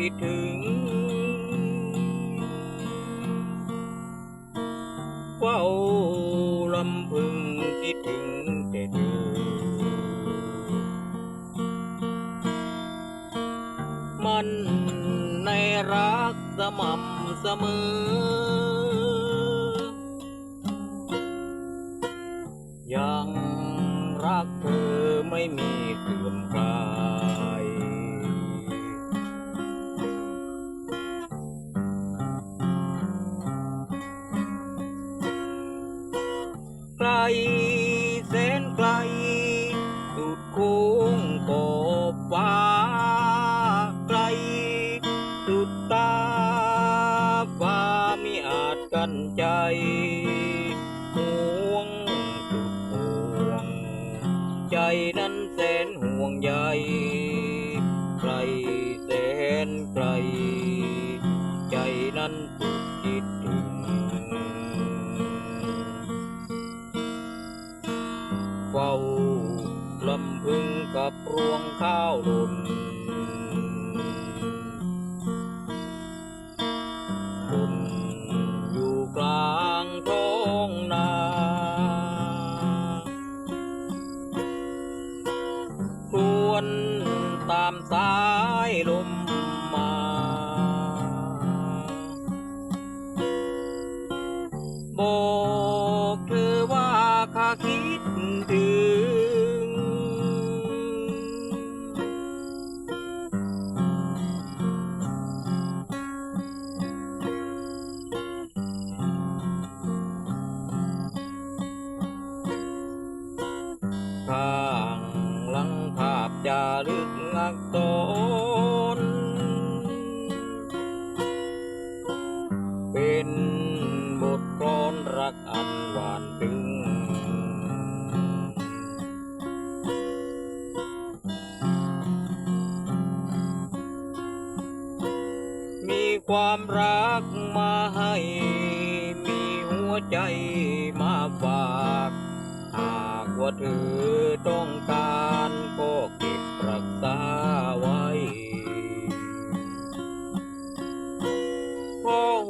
คิดถึง เฝ้าลำพึงคิดถึงแต่เธอมันในรักสม่ำเสมอ ยังรักเธอไม่มีเสื่อมคลา ไกลแสนไกล สุดโค้งขอบฟ้าไกล สุดตาฟ้ามิอาจกันใจห่วงสุดห่วง ใจนั้นแสนห่วงใยไกลแสนไกล ใจนั้นสุดคิดถึง กับรวงข้าวหล่นหล่นอยู่กลางท้องนา ครวนตามสายลมมา บอกเธอว่าข้าคิดถึง จารึกอักษรเป็นบทกลอนรักอันหวานถึงมีความรักมาให้ มีหัวใจมาฝาก หากว่าเธอต้องการ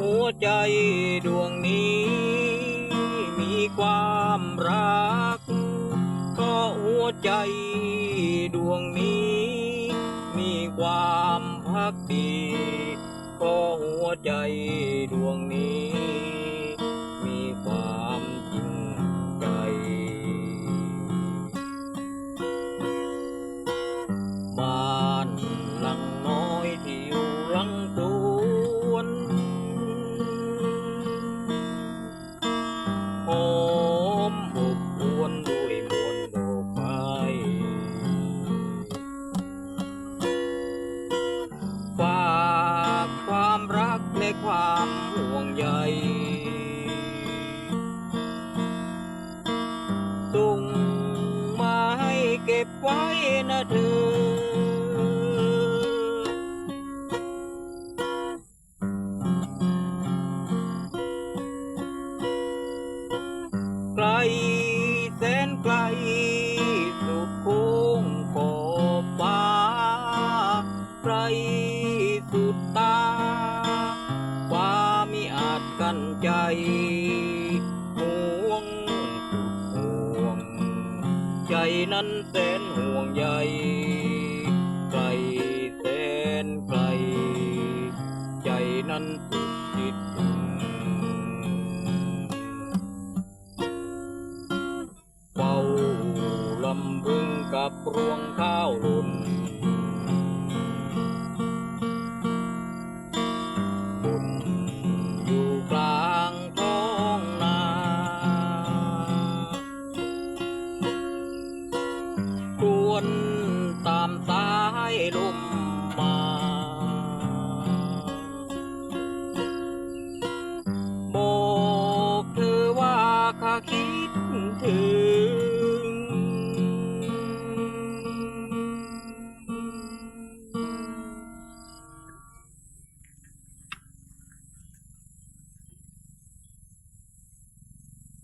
หัวใจดวงนี้ มีความรัก ก็หัวใจดวงนี้ มีความพักดี ก็หัวใจดวงนี้ ใหญ่ส่งมาให้เก็บไว้นะเธอ นั้นแสนห่วงใยไกลแสนไกลใจนั้นสุดคิด บอกเ